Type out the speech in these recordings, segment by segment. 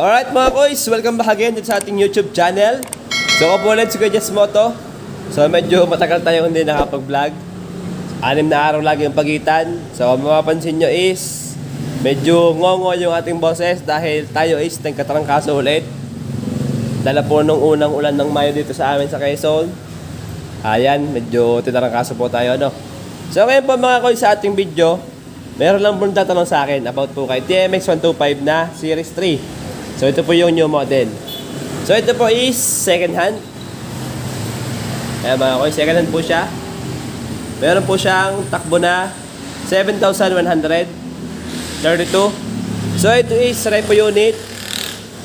Alright mga boys, welcome back again sa ating YouTube channel. So ako po ulit si Kuya Moto. So medyo matagal tayo hindi nakapag-vlog. Anim na araw lagi yung pagitan. So mapapansin nyo is medyo ngongo yung ating boses dahil tayo is nagkatrangkaso ulit. Dala po nung unang ulan ng Mayo dito sa amin sa Quezon. Ayan, medyo tinarangkaso po tayo no. So ngayon po mga koy sa ating video, meron lang po tatanong sa akin about po kay TMX 125 na Series 3. So ito po yung new model. So ito po is second hand. Ayan mga koy, second hand po siya. Meron po siyang takbo na 7,132. So ito is repo unit.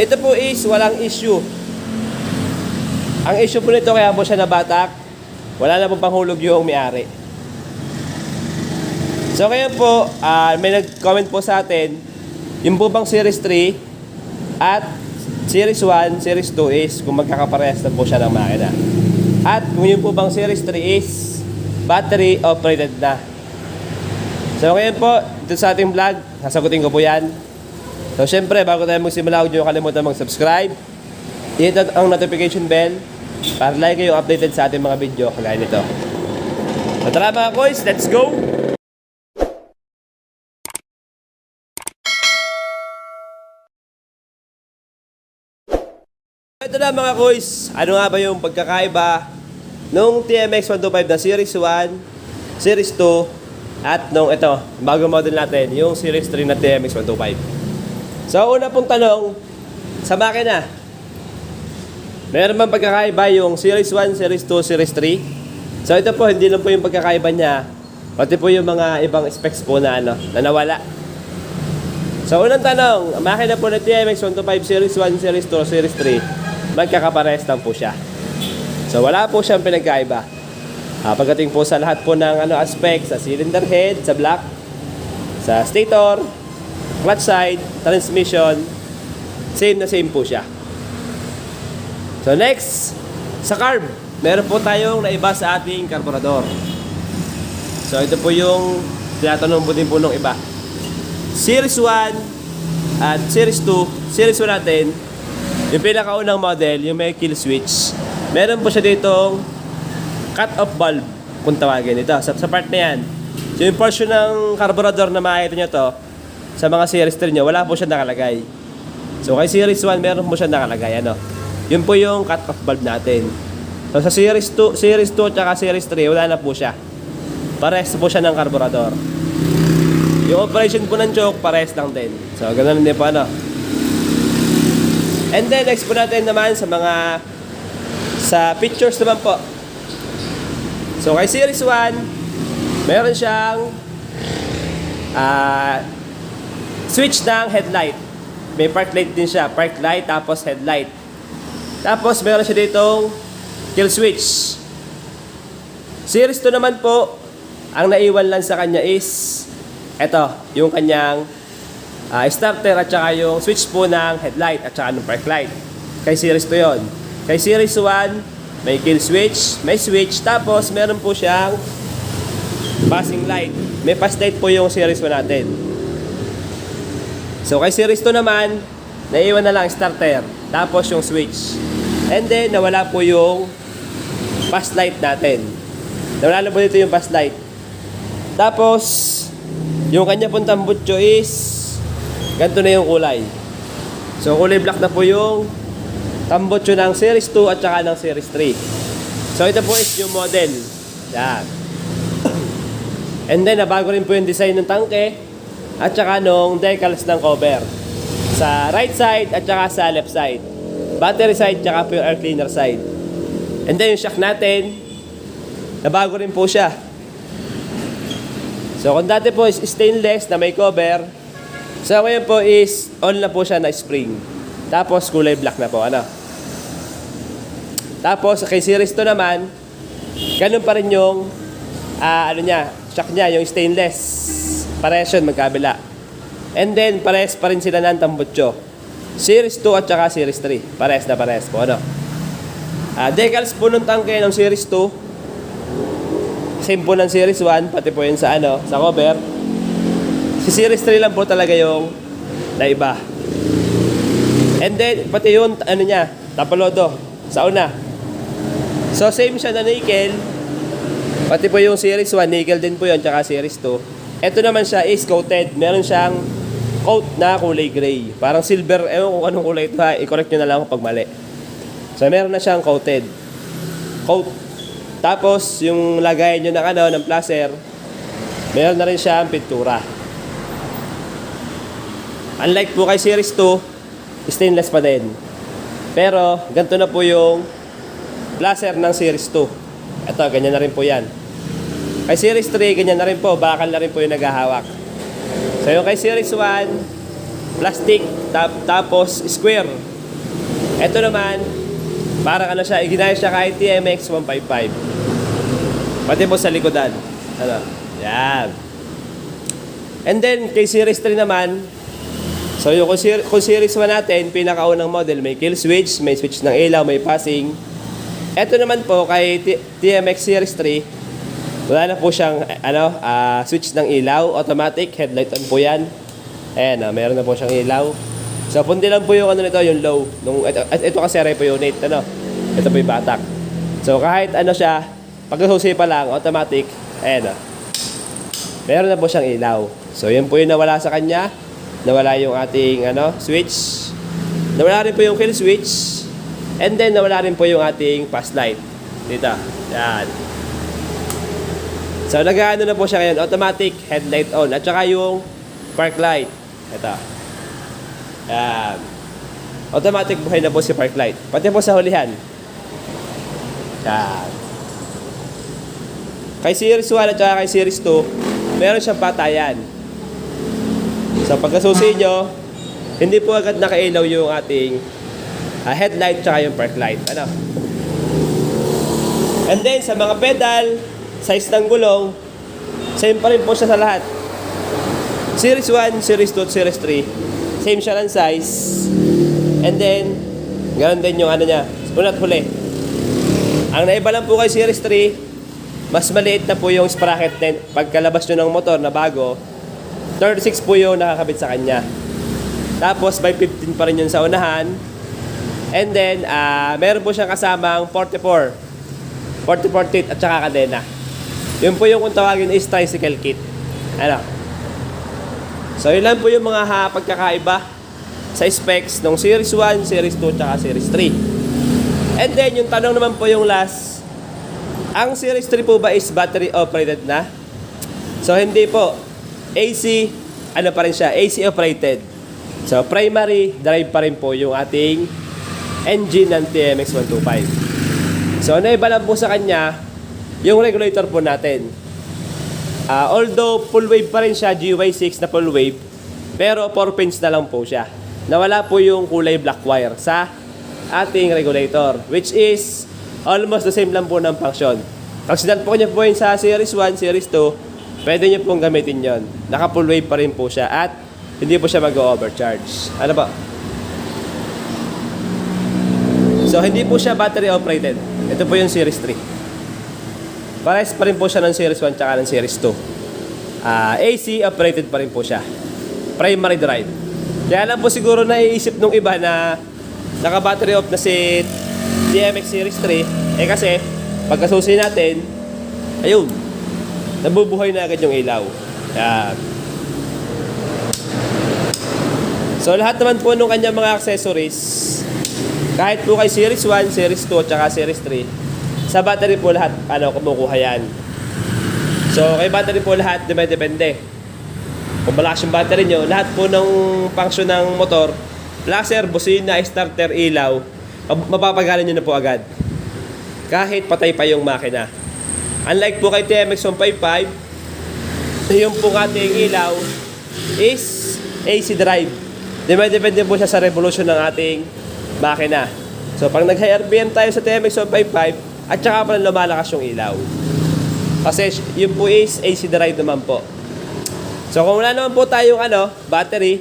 Ito po is walang issue. Ang issue po nito kaya po siya nabatak. Wala na po panghulog yung may-ari. So ngayon po, ah, may nag-comment po sa atin, yung po bang Series 3 at Series 1, Series 2 is kung magkakaparehas na po siya ng makina. At kung yung po bang Series 3 is battery operated na. So ngayon po, dito sa ating vlog, sasagutin ko po yan. So syempre, bago tayo magsimula, huwag niyo kalimutan mag-subscribe. Hit ang notification bell para lagi kayong updated sa ating mga video kagaya nito. So tara mga boys, let's go! Ito na mga boys, ano nga ba yung pagkakaiba nung TMX 125 na Series 1, Series 2, at nung ito, bago model natin, yung Series 3 na TMX 125. So una pong tanong, sa makina, meron bang pagkakaiba yung Series 1, Series 2, Series 3? So ito po, hindi lang po yung pagkakaiba niya, pati po yung mga ibang specs po na, ano, na nawala. So unang tanong, makina po na TMX 125 Series 1, Series 2, Series 3, magkakapares lang po siya. So wala po siyang pinagkaiba. Ah, pagdating po sa lahat po ng ano aspect, sa cylinder head, sa block, sa stator, clutch side, transmission, same na same po siya. So next, sa carb, meron po tayong naiba sa ating karburador. So ito po yung tinatanong po din po nung iba. Series 1 at Series 2, Series 1 natin, yung pinakaunang model, yung may kill switch, meron po siya ditong cut-off valve, kung tawagin ito. Sa, sa part na yan, so yung portion ng carburetor na makikita nyo to, sa mga Series 3 nyo, wala po siya nakalagay. So kay Series 1, meron po siya nakalagay. Ano? Yun po yung cut-off valve natin. So sa Series 2, Series 2 at Series 3, wala na po siya. Pares po siya ng carburetor. Yung operation po ng choke, pares lang din. So, ganun din po ano. And then, next po natin naman sa mga sa pictures naman po. So, kay Series 1, meron siyang ah switch ng headlight. May park light din siya. Park light, tapos headlight. Tapos, meron siya ditong kill switch. Series 2 naman po, ang naiwan lang sa kanya is eto, yung kanyang ah, starter at saka yung switch po ng headlight at saka ng park light. Kay series 2 yon. Kay series 1, may kill switch, may switch, tapos meron po siyang passing light. May pass light po yung series 1 natin. So kay series 2 naman, naiwan na lang starter, tapos yung switch. And then nawala po yung pass light natin. Nawala na po dito yung pass light. Tapos, yung kanya pong tambutso is ganito na yung kulay. So kulay black na po yung tambutso ng Series 2 at saka ng Series 3. So ito po is yung model. Yan. And then nabago rin po yung design ng tangke at saka nung decals ng cover. Sa right side at saka sa left side. Battery side at saka po yung air cleaner side. And then yung shock natin, nabago rin po siya. So kung dati po is stainless na may cover, so ngayon po is on na po siya na spring. Tapos kulay black na po, ano. Tapos kay series 2 naman, ganun pa rin yung ah, ano niya, shock niya, yung stainless. Parehas yun, magkabila. And then, pares pa rin sila ng tambutso. Series 2 at saka Series 3. Pares na pares po, ano. Ah, decals po ng tangke ng Series 2, same po ng Series 1, pati po yun sa ano, sa cover. Si Series 3 lang po talaga yung naiba. And then, pati yung, ano niya, tapalodo, sa una. So, same siya na nickel. Pati po yung Series 1, nickel din po yun, tsaka Series 2. Ito naman siya is coated. Meron siyang coat na kulay gray. Parang silver, ewan kung anong kulay ito ha. I-correct nyo na lang kung pag mali. So, meron na siyang coated. Coat. Tapos, yung lagayan nyo ng, ano, ng placer, meron na rin siyang pintura. Unlike po kay Series 2, stainless pa din. Pero, ganito na po yung blaster ng Series 2. Ito, ganyan na rin po yan. Kay Series 3, ganyan na rin po. Bakal na rin po yung naghahawak. So, yung kay Series 1, plastic, tap, tapos square. Ito naman, parang ano siya, iginaya siya kay TMX 155. Pati po sa likodan. Ano? Yan. And then, kay Series 3 naman, So yung kung, ser- series 1 natin, pinakaunang model, may kill switch, may switch ng ilaw, may passing. Ito naman po kay TMX Series 3, wala na po siyang ano, ah, switch ng ilaw, automatic, headlight on po yan. Ayan, ah, meron na po siyang ilaw. So pundi lang po yung ano nito, yung low. Nung, ito, ito kasi repo unit, ano, ito po yung batak. So kahit ano siya, pag nasusi pa lang, automatic, ayan ah. Meron na po siyang ilaw. So yun po yung nawala sa kanya. Nawala yung ating ano, switch. Nawala rin po yung kill switch. And then nawala rin po yung ating pass light. Dito. Yan. So nag-ano na po siya ngayon, automatic headlight on. At saka yung park light. Ito. Yan. Automatic buhay na po si park light. Pati po sa hulihan. Yan. Kay Series 1 at saka kay Series 2, meron siyang patayan. So pagkasusi nyo, hindi po agad nakailaw yung ating ah, headlight tsaka yung park light. Ano? And then sa mga pedal, size ng gulong, same pa rin po siya sa lahat. Series 1, Series 2, at Series 3, same siya ng size. And then, ganoon din yung ano niya, unat huli. Ang naiba lang po kay Series 3, mas maliit na po yung sprocket din. Pagkalabas nyo ng motor na bago, 36 po yung nakakabit sa kanya. Tapos by 15 pa rin yun sa unahan. And then, ah meron po siyang kasamang 44. 44 teeth at saka kadena. Yun po yung kung tawagin is tricycle kit. Ano? So yun lang po yung mga ha, pagkakaiba sa specs ng Series 1, Series 2, at Series 3. And then, yung tanong naman po yung last, ang Series 3 po ba is battery operated na? So hindi po. AC, ano pa rin siya? AC operated. So primary drive pa rin po yung ating engine ng TMX 125. So naiba lang po sa kanya yung regulator po natin. Ah, although full wave pa rin siya, GY6 na full wave, pero 4 pins na lang po siya. Nawala po yung kulay black wire sa ating regulator, which is almost the same lang po ng function. Pag po niyo po yun sa Series 1, Series 2, pwede niyo pong gamitin yon. Naka full wave pa rin po siya at hindi po siya mag-overcharge. Ano ba? So, hindi po siya battery operated. Ito po yung Series 3. Pares pa rin po siya ng Series 1 tsaka ng Series 2. Ah, AC operated pa rin po siya. Primary drive. Kaya lang po siguro naiisip nung iba na naka-battery off na si DMX Series 3. Eh kasi, pagkasusi natin, ayun, nabubuhay na agad yung ilaw. Yan. So lahat naman po nung kanyang mga accessories, kahit po kay Series 1, Series 2, at saka Series 3, sa battery po lahat, ano, kumukuha yan. So, kay battery po lahat, depende. Kung malakas yung battery nyo, lahat po ng function ng motor, laser, busina, starter, ilaw, map- mapapagalan nyo na po agad. Kahit patay pa yung makina. Unlike po kay TMX 155, yung po ating ilaw is AC drive. Depende po siya sa revolution ng ating makina. So, pag nag-high RPM tayo sa TMX 155, at saka pa lumalakas yung ilaw. Kasi yun po is AC drive naman po. So, kung wala naman po tayong ano, battery,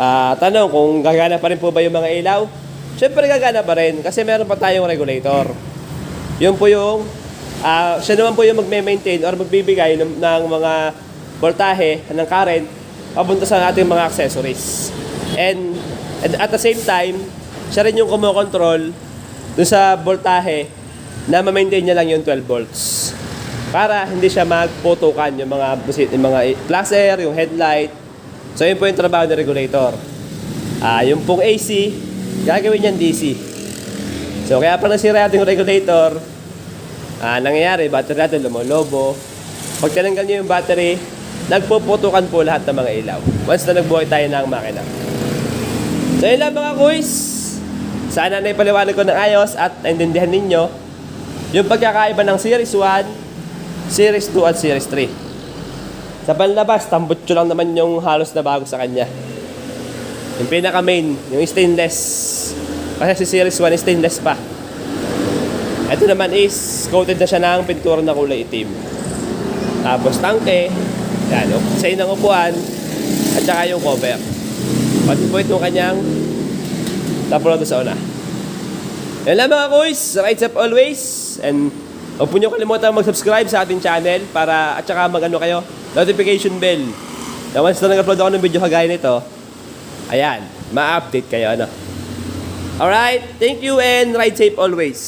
ah tanong kung gagana pa rin po ba yung mga ilaw? Siyempre gagana pa rin kasi meron pa tayong regulator. Yun po yung, ah siya naman po yung magme-maintain or magbibigay ng, ng mga voltahe ng current papunta sa ating mga accessories. And And at the same time, siya rin yung kumokontrol dun sa voltahe na ma-maintain niya lang yung 12 volts. Para hindi siya magputukan yung mga, yung mga flasher, yung headlight. So yun po yung trabaho ng regulator. Ah, yung pong AC, gagawin niyan DC. So kaya pag nasira yung regulator, ah, nangyayari, battery natin lumolobo. Pag tinanggal niyo yung battery, nagpuputukan po lahat ng mga ilaw. Once na nagbuhay tayo ng makina. So yun lang mga kuys. Sana na ipaliwanag ko ng ayos at naintindihan ninyo yung pagkakaiba ng Series 1, Series 2 at Series 3. Sa panlabas, tambutso lang naman yung halos na bago sa kanya. Yung pinaka main, yung stainless. Kasi si Series 1 stainless pa. Ito naman is coated na siya ng pintura na kulay itim. Tapos tangke, yan, sa inang upuan, at saka yung cover. Pati po itong kanyang tapos sa una. Yan lang mga kuys, rides up always. And huwag po nyo kalimutan mag-subscribe sa ating channel para at saka mag-ano kayo, notification bell. Na once na nag-upload ako ng video kagaya nito, ayan, ma-update kayo. Ano? Alright, thank you and ride safe always.